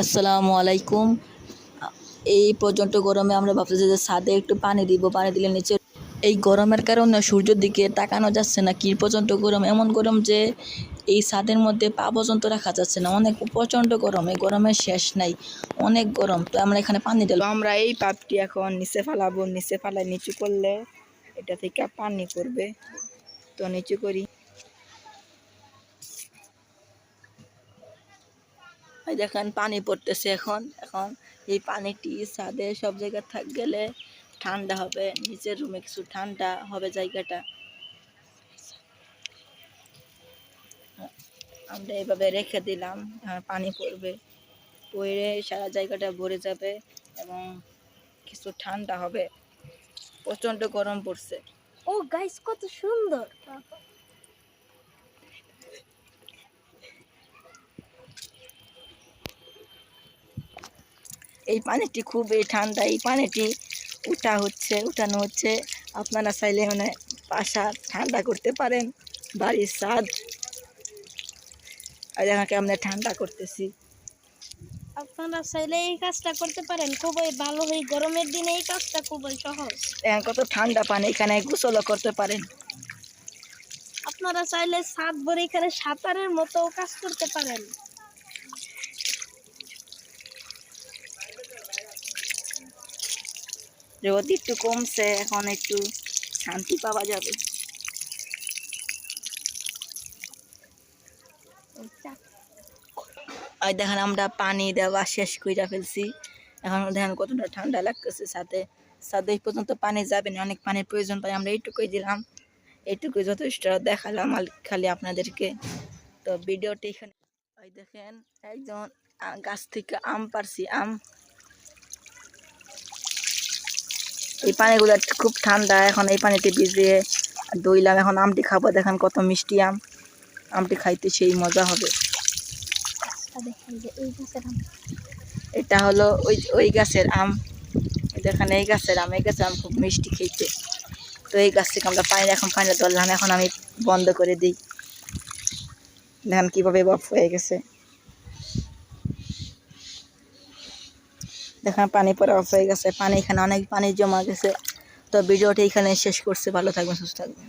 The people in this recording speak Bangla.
আসসালামু আলাইকুম। এই পর্যন্ত গরমে আমরা ভাবতেছি যে ছাদে একটু পানি দিব, পানি দিলে নিচে এই গরমের কারণে সূর্যের দিকে তাকানো যাচ্ছে না। কি পর্যন্ত গরম? এমন গরম যে এই ছাদের মধ্যে পা পর্যন্ত রাখা যাচ্ছে না। অনেক প্রচণ্ড গরম। এই গরমের শেষ নাই। অনেক গরম। তো আমরা এখানে পানি দিলাম আমরা এই পাপটি এখন নিচে ফালাবো। নিচে ফালাই নিচু করলে এটা থেকে পানি করবে তো নিচু করি। এই দেখেন পানি পড়তেছে এখন এখন এই পানিটি ছাদে সব জায়গায় থাক গেলে ঠান্ডা হবে, নিচের রুমে কিছু ঠান্ডা হবে জায়গাটা। আমরা এভাবে রেখে দিলাম পানি পড়বে। পড়ে সারা জায়গাটা ভরে যাবে এবং কিছু ঠান্ডা হবে। প্রচণ্ড গরম পড়ছে। ও গাইস কত সুন্দর। এই পানিটি খুবই ঠান্ডা এই পানিটি উঠা হচ্ছে উঠানো হচ্ছে। আপনারা চাইলে মানে বাসা ঠান্ডা করতে পারেন বাড়ির ছাদ। আর এখানে আমরা ঠান্ডা করতেছি। আপনারা চাইলে এই কাজটা করতে পারেন খুবই ভালো। হয় গরমের দিনে এই কাজটা খুবই সহজ। এখন কত ঠান্ডা পানি এখানে গোসলও করতে পারেন। আপনারা চাইলে সাত ভরে এখানে সাঁতারের মতো কাজ করতে পারেন। রোদ একটু কমছে, এখন একটু শান্তি পাওয়া যাবে। আর দেখেন আমরা পানি দেওয়া শেষ করে ফেলছি। এখন দেখেন কতটা ঠান্ডা লাগতেছে সাথে সাথে পর্যন্ত পানি যাবে না, অনেক পানির প্রয়োজন পাই আমরা এইটুকুই দিলাম। এইটুকুই যথেষ্ট দেখালাম খালি আপনাদেরকে। তো ভিডিওটি এখানে ওই দেখেন একজন গাছ থেকে আম পারছি আম এই পানিগুলো খুব ঠান্ডা এখন এই পানিতে ভিজিয়ে দইলাম এখন আমটি খাব দেখেন কত মিষ্টি আম। আমটি খাইতে সেই মজা হবে। আম। এটা হলো ওই ওই গাছের আম। দেখেন এই গাছের আম এই গাছের আম খুব মিষ্টি খেতে। তো এই গাছ থেকে আমরা পানি এখন পানি ধরলাম এখন আমি বন্ধ করে দিই। দেখেন কীভাবে বরফ হয়ে গেছে। দেখেন পানি পরে অফ হয়ে গেছে, পানি এখানে অনেক পানি জমা গেছে। তো ভিডিওটি এখানে শেষ করছে, ভালো থাকবেন, সুস্থ থাকবেন।